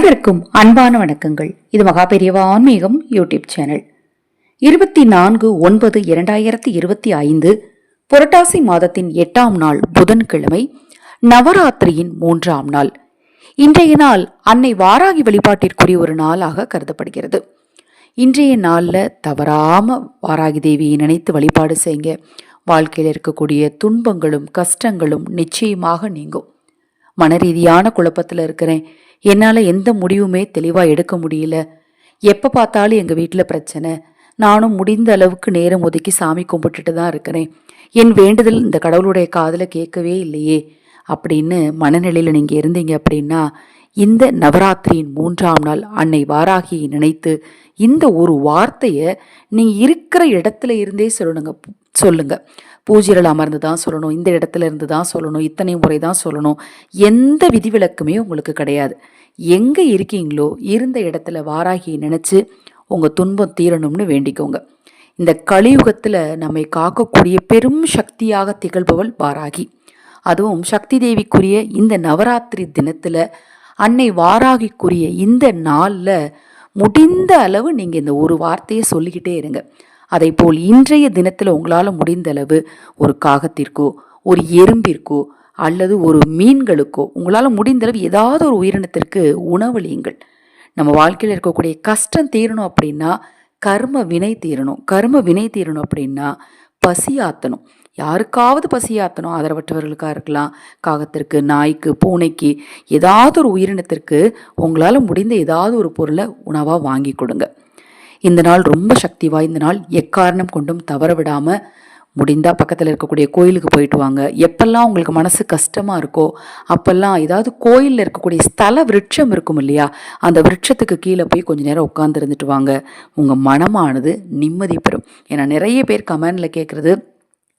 அனைவருக்கும் அன்பான வணக்கங்கள். இது மகாபெரியவா ஆன்மீகம் யூடியூப் சேனல். இருபத்தி நான்கு ஒன்பது இரண்டாயிரத்தி இருபத்தி ஐந்து புரட்டாசி மாதத்தின் எட்டாம் நாள் புதன்கிழமை நவராத்திரியின் மூன்றாம் நாள். இன்றைய நாள் அன்னை வாராகி வழிபாட்டிற்குரிய ஒரு நாளாக கருதப்படுகிறது. இன்றைய நாளில் தவறாம வாராகி தேவியை நினைத்து வழிபாடு செய்யுங்க வாழ்க்கையில் இருக்கக்கூடிய துன்பங்களும் கஷ்டங்களும் நிச்சயமாக நீங்கும். மனரீதியான குழப்பத்தில் இருக்கிறேன். என்னால் எந்த முடிவுமே தெளிவாக எடுக்க முடியல. எப்போ பார்த்தாலும் எங்கள் வீட்டில் பிரச்சனை. நானும் முடிந்த அளவுக்கு நேரம் ஒதுக்கி சாமி கும்பிட்டுட்டு தான் இருக்கிறேன். என் வேண்டுதல் இந்த கடவுளுடைய காதில் கேட்கவே இல்லையே. அப்படின்னு மனநிலையில் நீங்கள் இருந்தீங்க அப்படின்னா இந்த நவராத்திரியின் மூன்றாம் நாள் அன்னை வாராகியை நினைத்து இந்த ஒரு வார்த்தையை நீங்கள் இருக்கிற இடத்துல இருந்தே சொல்லணுங்க. சொல்லுங்க. பூஜையில் அமர்ந்து தான் சொல்லணும். இந்த இடத்துல இருந்து தான் சொல்லணும். இத்தனை முறை தான் சொல்லணும். எந்த விதிவிலக்குமே உங்களுக்கு கிடையாது. எங்கே இருக்கீங்களோ இருந்த இடத்துல வாராகியை நினச்சி உங்கள் துன்பம் தீரணும்னு வேண்டிக்கோங்க. இந்த கலியுகத்தில் நம்மை காக்கக்கூடிய பெரும் சக்தியாக திகழ்பவள் வாராகி. அதுவும் சக்தி தேவிக்குரிய இந்த நவராத்திரி தினத்தில் அன்னை வாராகிக்குரிய இந்த நாளில் முடிந்த அளவு நீங்கள் இந்த ஒரு வார்த்தையை சொல்லிக்கிட்டே இருங்க. அதே போல் இன்றைய தினத்தில் உங்களால் முடிந்த அளவு ஒரு காகத்திற்கோ ஒரு எறும்பிற்கோ அல்லது ஒரு மீன்களுக்கோ உங்களால் முடிந்தளவு ஏதாவது ஒரு உயிரினத்திற்கு உணவளியுங்கள் நம்ம வாழ்க்கையில் இருக்கக்கூடிய கஷ்டம் தீரணும் அப்படின்னா கர்ம வினை தீரணும். கர்ம வினை தீரணும் அப்படின்னா பசியாத்தணும் யாருக்காவது பசியாத்தனும் ஆதரவற்றவர்களுக்காக இருக்கலாம். காகத்திற்கு நாய்க்கு பூனைக்கு ஏதாவது ஒரு உயிரினத்திற்கு உங்களால் முடிந்த ஏதாவது ஒரு பொருளை உணவாக வாங்கி கொடுங்க. இந்த நாள் ரொம்ப சக்தி வாய்ந்த நாள். எக்காரணம் கொண்டும் தவற விடாமல் முடிந்தால் பக்கத்தில் இருக்கக்கூடிய கோயிலுக்கு போயிட்டு வாங்க. எப்பெல்லாம் உங்களுக்கு மனசு கஷ்டமாக இருக்கோ அப்பெல்லாம் ஏதாவது கோயிலில் இருக்கக்கூடிய ஸ்தல விருட்சம் இருக்கும் இல்லையா அந்த விருட்சத்துக்கு கீழே போய் கொஞ்சம் நேரம் உட்காந்துருந்துட்டு வாங்க. உங்கள் மனமானது நிம்மதி பெறும். ஏன்னா நிறைய பேர் கமெண்டில் கேட்குறது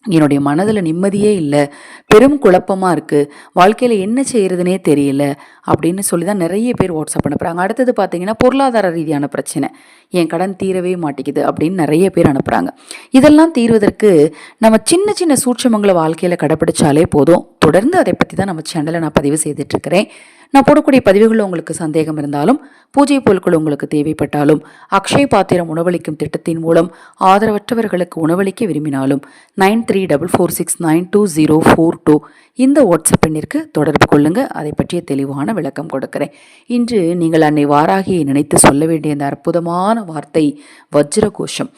என்னுடைய மனதில் நிம்மதியே இல்லை பெரும் குழப்பமாக இருக்குது வாழ்க்கையில் என்ன செய்கிறதுனே தெரியல அப்படின்னு சொல்லி தான் நிறைய பேர் வாட்ஸ்அப் அனுப்புகிறாங்க அடுத்தது பார்த்தீங்கன்னா பொருளாதார ரீதியான பிரச்சனை. என் கடன் தீரவே மாட்டேங்குது அப்படின்னு நிறைய பேர் அனுப்புகிறாங்க இதெல்லாம் தீர்வதற்கு நம்ம சின்ன சின்ன சூட்சமங்களை வாழ்க்கையில் கடைப்பிடிச்சாலே போதும். தொடர்ந்து அதை பற்றி தான் நம்ம சேனலில் நான் பதிவு செய்துட்ருக்கிறேன் நான் போடக்கூடிய பதிவுகளில் உங்களுக்கு சந்தேகம் இருந்தாலும் பூஜை பொருட்கள் உங்களுக்கு தேவைப்பட்டாலும் அக்ஷய் பாத்திரம் உணவளிக்கும் திட்டத்தின் மூலம் ஆதரவற்றவர்களுக்கு உணவளிக்க விரும்பினாலும் nine three double four six nine two zero four two இந்த வாட்ஸ்அப் எண்ணிற்கு தொடர்பு கொள்ளுங்கள் அதை பற்றிய தெளிவான விளக்கம் கொடுக்கிறேன். இன்று நீங்கள் அன்னை வாராகியை நினைத்து சொல்ல வேண்டிய அந்த அற்புதமான வார்த்தை வஜ்ர கோஷம்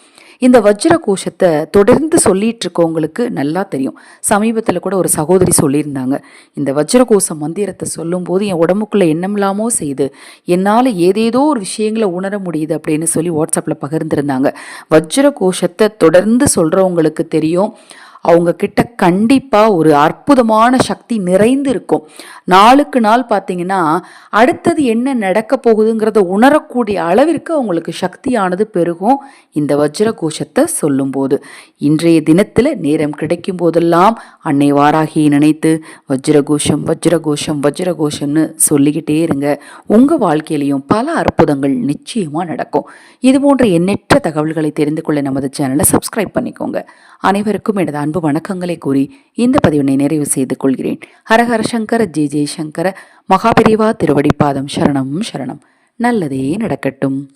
இந்த வஜ்ர கோஷத்தை தொடர்ந்து சொல்லிட்டு இருக்கவங்களுக்கு நல்லா தெரியும். சமீபத்தில் கூட ஒரு சகோதரி சொல்லியிருந்தாங்க இந்த வஜ்ர கோஷம் மந்திரத்தை சொல்லும்போது என் உடம்புக்குள்ளே என்னமில்லாமோ செய்து என்னால் ஏதேதோ ஒரு விஷயங்களை உணர முடியுது அப்படின்னு சொல்லி வாட்ஸ்அப்பில் பகிர்ந்திருந்தாங்க. வஜ்ர கோஷத்தை தொடர்ந்து சொல்கிறவங்களுக்கு தெரியும். அவங்க கிட்ட கண்டிப்பாக ஒரு அற்புதமான சக்தி நிறைந்து இருக்கும். நாளுக்கு நாள் பார்த்தீங்கன்னா அடுத்தது என்ன நடக்க போகுதுங்கிறத உணரக்கூடிய அளவிற்கு அவங்களுக்கு சக்தியானது பெருகும். இந்த வஜ்ர கோஷத்தை சொல்லும்போது இன்றைய தினத்தில் நேரம் கிடைக்கும் போதெல்லாம் அன்னை வாராகியை நினைத்து வஜ்ரகோஷம் வஜ்ரகோஷம் வஜ்ரகோஷம்னு சொல்லிக்கிட்டே இருங்க. உங்கள் வாழ்க்கையிலையும் பல அற்புதங்கள் நிச்சயமாக நடக்கும். இது போன்ற எண்ணற்ற தகவல்களை தெரிந்து கொள்ள நமது சேனலை சப்ஸ்கிரைப் பண்ணிக்கோங்க. அனைவருக்கும் எனது அன்பு வணக்கங்களை கூறி இந்த பதிவினை நிறைவு செய்து கொள்கிறேன். ஹரஹர சங்கர ஜே ஜெயசங்கர மகாபிரிவா திருவடிப்பாதம் சரணம் சரணம். நல்லதே நடக்கட்டும்.